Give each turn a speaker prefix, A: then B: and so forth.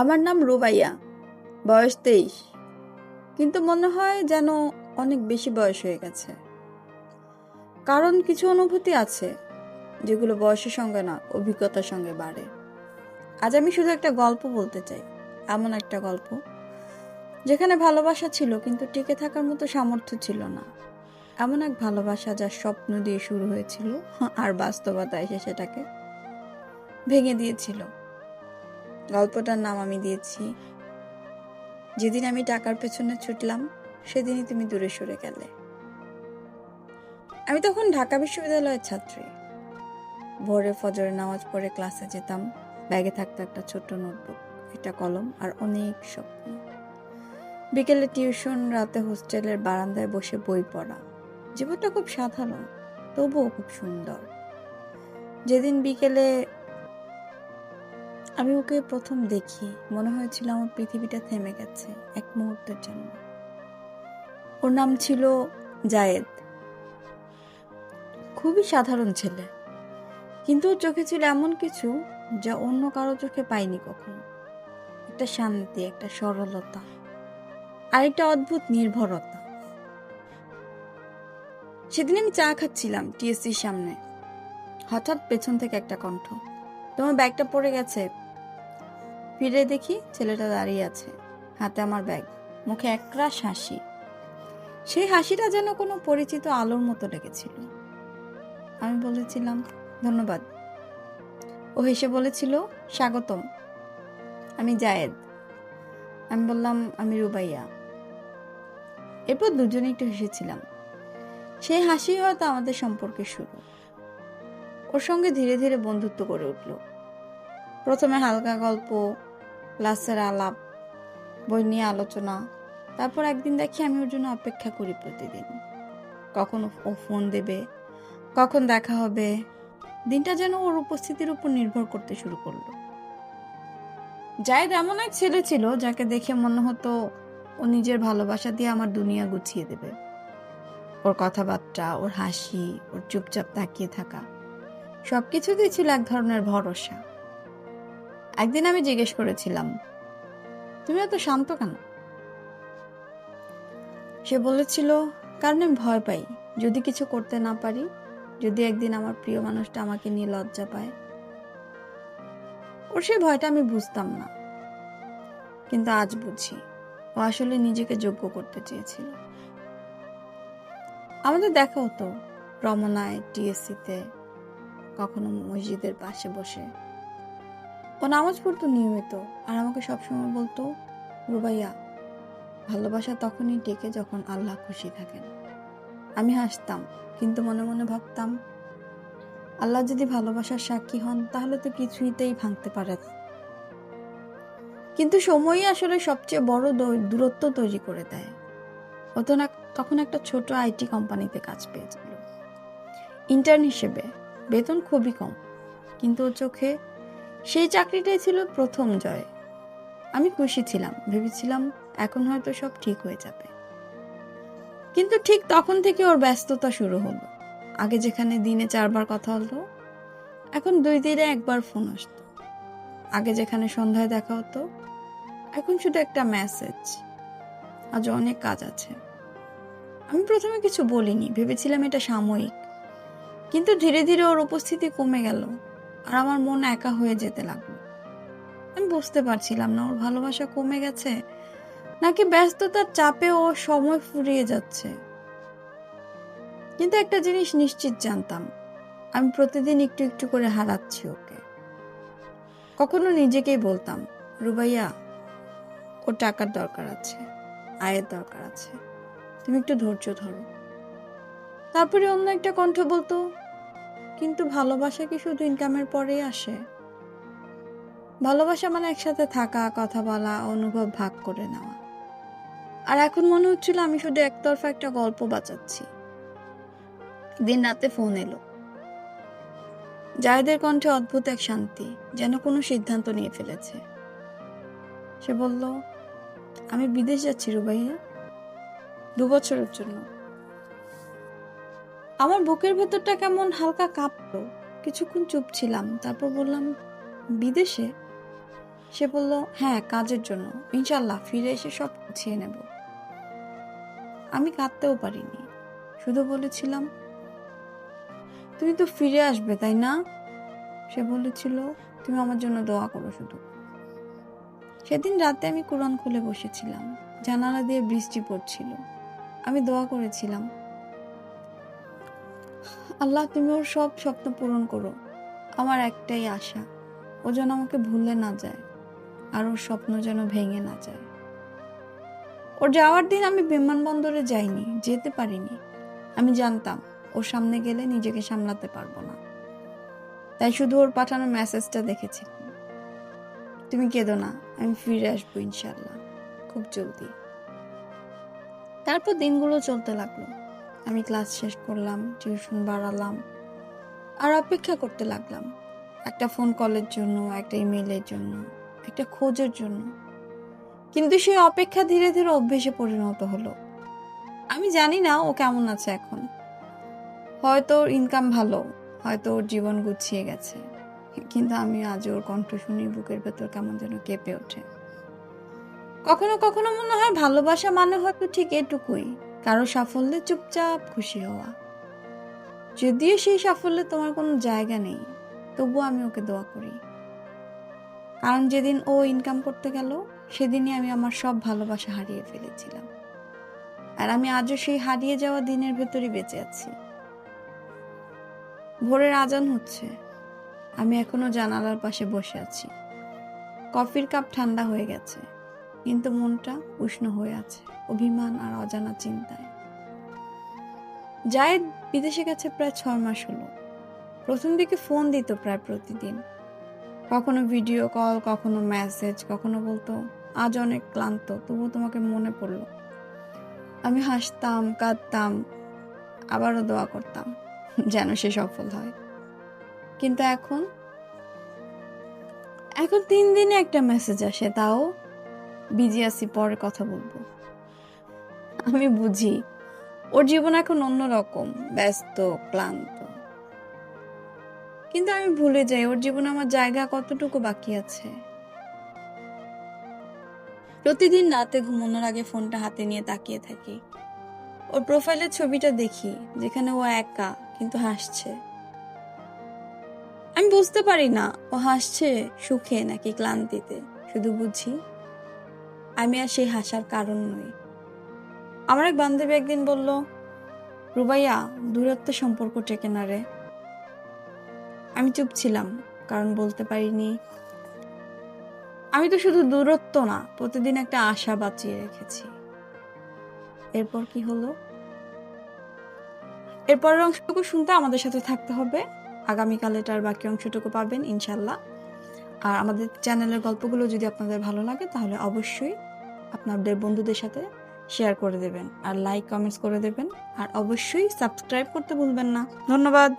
A: আমার নাম রুবাইয়া, বয়স তেইশ। কিন্তু মনে হয় যেন অনেক বেশি বয়স হয়ে গেছে। কারণ কিছু অনুভূতি আছে, যেগুলো বয়সের সঙ্গে না, অভিজ্ঞতার সঙ্গে বাড়ে। আজ আমি শুধু একটা গল্প বলতে চাই, এমন একটা গল্প, যেখানে ভালোবাসা ছিল কিন্তু টিকে থাকার মতো সামর্থ্য ছিল না। এমন এক ভালোবাসা যার স্বপ্ন দিয়ে শুরু হয়েছিল, আর বাস্তবতা এসে সেটাকে ভেঙে দিয়েছিল। গল্পটার নাম আমি দিয়েছি। যেদিন আমি টাকার পেছনে ছুটলাম, সেদিনই তুমি দূরে সরে গেলে। আমি তখন ঢাকা বিশ্ববিদ্যালয়ের ছাত্রী। ভোরে ফজরে নামাজ পড়ে ক্লাসে যেতাম। ব্যাগে থাকতো একটা ছোট্ট নোটবুক, একটা কলম আর অনেক স্বপ্ন। বিকেলে টিউশন, রাতে হোস্টেলের বারান্দায় বসে বই পড়া। জীবনটা খুব সাধারণ, তবুও খুব সুন্দর। যেদিন বিকেলে আমি ওকে প্রথম দেখি। মনে হয়েছিল আমার পৃথিবীটা থেমে গেছে এক মুহূর্তের জন্য। ওর নাম ছিল জায়েদ। খুবই সাধারণ ছেলে। কিন্তু ওর চোখে ছিল এমন কিছু যা অন্য কারও চোখে পাইনি কখনো। একটা শান্তি, একটা সরলতা আর একটা অদ্ভুত নির্ভরতা। সেদিন আমি চা খাচ্ছিলাম টিএসসির সামনে। হঠাৎ পেছন থেকে একটা কণ্ঠ, তোমার ব্যাগটা পড়ে গেছে ফিরে দেখি ছেলেটা দাঁড়িয়ে আছে, হাতে আমার ব্যাগ, মুখে একরাশ হাসি। সেই হাসিটা যেন কোনো পরিচিত আলোর মতো লেগেছিল। আমি বলেছিলাম, ধন্যবাদ। ও হেসে বলেছিল, স্বাগতম, আমি জায়েদ। আমি বললাম, আমি রুবাইয়া। এরপর দুজনে একটু হেসেছিলাম। সেই হাসি হয়তো আমাদের সম্পর্কে শুরু। ওর সঙ্গে ধীরে ধীরে বন্ধুত্ব করে উঠল। প্রথমে হালকা গল্প ক্লাসের আলাপ, বই নিয়ে আলোচনা, তারপর একদিন দেখি আমি ওর জন্য অপেক্ষা করি প্রতিদিন। কখন ও ফোন দেবে, কখন দেখা হবে, দিনটা যেন ওর উপস্থিতির উপর নির্ভর করতে শুরু করল। জায়েদ এমন এক ছেলে ছিল যাকে দেখে মনে হতো ও নিজের ভালোবাসা দিয়ে আমার দুনিয়া গুছিয়ে দেবে। ওর কথাবার্তা, ওর হাসি, ওর চুপচাপ তাকিয়ে থাকা, সবকিছুতেই ছিল এক ধরনের ভরসা। একদিন আমি জিজ্ঞেস করেছিলাম, তুমি এত শান্ত কেন? সে বলেছিল, কারণ আমি ভয় পাই, যদি কিছু করতে না পারি, যদি একদিন আমার প্রিয় মানুষটা আমাকে নিয়ে লজ্জা পায়। ওর সেই ভয়টা আমি বুঝতাম না। কিন্তু আজ বুঝি, ও আসলে নিজেকে যোগ্য করতে চেয়েছিল। আমাদের দেখা হতো, রমনায়, টিএসসিতে, কখনো মসজিদের পাশে বসে। ও নামাজ পড়তো নিয়মিত। আর আমাকে সবসময় বলতো, রুবাইয়া, ভালোবাসা তখনই ডেকে যখন আল্লাহ খুশি থাকেন। আমি হাসতাম, কিন্তু মনে মনে ভাবতাম, আল্লাহ যদি ভালোবাসার সাক্ষী হন, তাহলে তো কিছুইতেই ভাঙতে পারে কিন্তু সময়ই আসলে সবচেয়ে বড় দূরত্ব তৈরি করে দেয়। ও না তখন একটা ছোট আইটি কোম্পানিতে কাজ পেয়েছিল। ইন্টার্ন হিসেবে, বেতন খুবই কম, কিন্তু ওর চোখে সেই চাকরিটাই ছিল প্রথম জয়। আমি খুশি ছিলাম, ভেবেছিলাম এখন হয়তো সব ঠিক হয়ে যাবে। কিন্তু ঠিক তখন থেকে ওর ব্যস্ততা শুরু হলো। আগে যেখানে দিনে চারবার কথা হলো এখন দুই দিনে একবার ফোন আসতো। আগে যেখানে সন্ধ্যায় দেখা হতো, এখন শুধু একটা মেসেজ আজ অনেক কাজ আছে। আমি প্রথমে কিছু বলিনি, ভেবেছিলাম এটা সাময়িক। কিন্তু ধীরে ধীরে ওর উপস্থিতি কমে গেল। আর আমার মন একা হয়ে যেতে লাগল। আমি বুঝতে পারছিলাম না, ওর ভালোবাসা কমে গেছে, নাকি ব্যস্ততার চাপে ও সময় ফুরিয়ে যাচ্ছে। কিন্তু একটা জিনিস নিশ্চিত জানতাম, আমি প্রতিদিন একটু একটু করে হারাচ্ছি ওকে। কখনো নিজেকেই বলতাম, রুবাইয়া, ওর টাকার দরকার আছে, আয়ের দরকার আছে, তুমি একটু ধৈর্য ধরো। তারপরে অন্য একটা কণ্ঠ বলতো কিন্তু ভালোবাসা কি শুধু ইনকামের পরেই আসে? ভালোবাসা মানে একসাথে থাকা, কথা বলা, অনুভব ভাগ করে নেওয়া। আর এখন মনে হচ্ছিল আমি শুধু একতরফা একটা গল্প বাঁচাচ্ছি। দিন রাতে ফোন এলো। জায়দের কণ্ঠে অদ্ভুত এক শান্তি, যেন কোনো সিদ্ধান্ত নিয়ে ফেলেছে। সে বলল, আমি বিদেশ যাচ্ছি রুবাইয়া। দু বছরের জন্য। আমার বুকের ভেতরটা কেমন হালকা কাঁপলো। কিছুক্ষণ চুপ ছিলাম, তারপর বললাম, বিদেশে? সে বলল হ্যাঁ কাজের জন্য। ইনশাল্লাহ ফিরে এসে সব গুছিয়ে নেব। আমি কাঁদতেও পারিনি, শুধু বলেছিলাম, তুমি তো ফিরে আসবে, তাই না? সে বলেছিল, তুমি আমার জন্য দোয়া করো শুধু। সেদিন রাতে আমি কোরআন খুলে বসেছিলাম। জানালা দিয়ে বৃষ্টি পড়ছিল। আমি দোয়া করেছিলাম আল্লাহ, তুমি ওর সব স্বপ্ন পূরণ করো। আমার একটাই আশা, ও যেন আমাকে ভুলে না যায় আর ওর স্বপ্ন যেন ভেঙে না যায়। ওর যাওয়ার দিন আমি বিমানবন্দরে যাইনি, যেতে পারিনি। আমি জানতাম ওর সামনে গেলে নিজেকে সামলাতে পারব না। তাই শুধু ওর পাঠানো মেসেজটা দেখেছি। তুমি কেঁদো না, আমি ফিরে আসব ইনশাল্লাহ খুব জলদি। তারপর দিনগুলো চলতে লাগল। আমি ক্লাস শেষ করলাম, টিউশন বাড়ালাম আর অপেক্ষা করতে লাগলাম। একটা ফোন কলের জন্য, একটা ইমেলের জন্য, একটা খোঁজের জন্য। কিন্তু সেই অপেক্ষা ধীরে ধীরে অভ্যেসে পরিণত হলো। আমি জানি না ও কেমন আছে এখন। হয়তো ওর ইনকাম ভালো, হয়তো ওর জীবন গুছিয়ে গেছে। কিন্তু আমি আজ ওর কণ্ঠ শুনি বুকের ভেতর কেমন যেন কেঁপে ওঠে। কখনো কখনো মনে হয় ভালোবাসা মানে হয়তো ঠিক এটুকুই। কারও সাফল্যে চুপচাপ খুশি হওয়া। যদিও সেই সাফল্যে তোমার কোনো জায়গা নেই তবুও আমি ওকে দোয়া করি। কারণ যেদিন ও ইনকাম করতে গেল, সেদিনই আমি আমার সব ভালোবাসা হারিয়ে ফেলেছিলাম। আর আমি আজও সেই হারিয়ে যাওয়া দিনের ভেতরই বেঁচে আছি। ভোরের আজান হচ্ছে। আমি এখনও জানালার পাশে বসে আছি। কফির কাপ ঠান্ডা হয়ে গেছে। কিন্তু মনটা উষ্ণ হয়ে আছে, অভিমান আর অজানা চিন্তায়। জায়েদ বিদেশে গেছে প্রায় ছয় মাস হলো। প্রথম দিকে ফোন দিত প্রায় প্রতিদিন। কখনো ভিডিও কল, কখনো মেসেজ, কখনো বলতো, আজ অনেক ক্লান্ত, তবুও তোমাকে মনে পড়ল। আমি হাসতাম, কাঁদতাম, আবারও দোয়া করতাম, যেন সে সফল হয়। কিন্তু এখন? এখন তিন দিনে একটা মেসেজ আসে, তাও বিজি আছি, পরে কথা বলব। আমি বুঝি, ওর জীবন এখন অন্যরকম ব্যস্ত, ক্লান্ত। কিন্তু আমি ভুলে যাই, ওর জীবনে আমার জায়গা কতটুকু বাকি আছে। প্রতিদিন রাতে ঘুমানোর আগে ফোনটা হাতে নিয়ে তাকিয়ে থাকি। ওর প্রোফাইলের ছবিটা দেখি, যেখানে ও একা, কিন্তু হাসছে। আমি বুঝতে পারি না, ও হাসছে সুখে নাকি ক্লান্তিতে, শুধু বুঝি। আমি আর সেই হাসার কারণ নই। আমার এক বান্ধবী একদিন বলল, রুবাইয়া দূরত্বের সম্পর্ক টেকে না রে। আমি চুপ ছিলাম, কারণ বলতে পারিনি। আমি তো শুধু দূরত্ব না, প্রতিদিন একটা আশা বাঁচিয়ে রেখেছি। এরপর কি হলো? এরপরের অংশটুকু শুনতে আমাদের সাথে থাকতে হবে। আগামীকাল এটার বাকি অংশটুকু পাবেন ইনশাল্লাহ আর আমাদের চ্যানেলের গল্পগুলো যদি আপনাদের ভালো লাগে, তাহলে অবশ্যই আপনাদের বন্ধুদের সাথে শেয়ার করে দেবেন। আর লাইক কমেন্টস করে দেবেন। আর অবশ্যই সাবস্ক্রাইব করতে ভুলবেন না। ধন্যবাদ।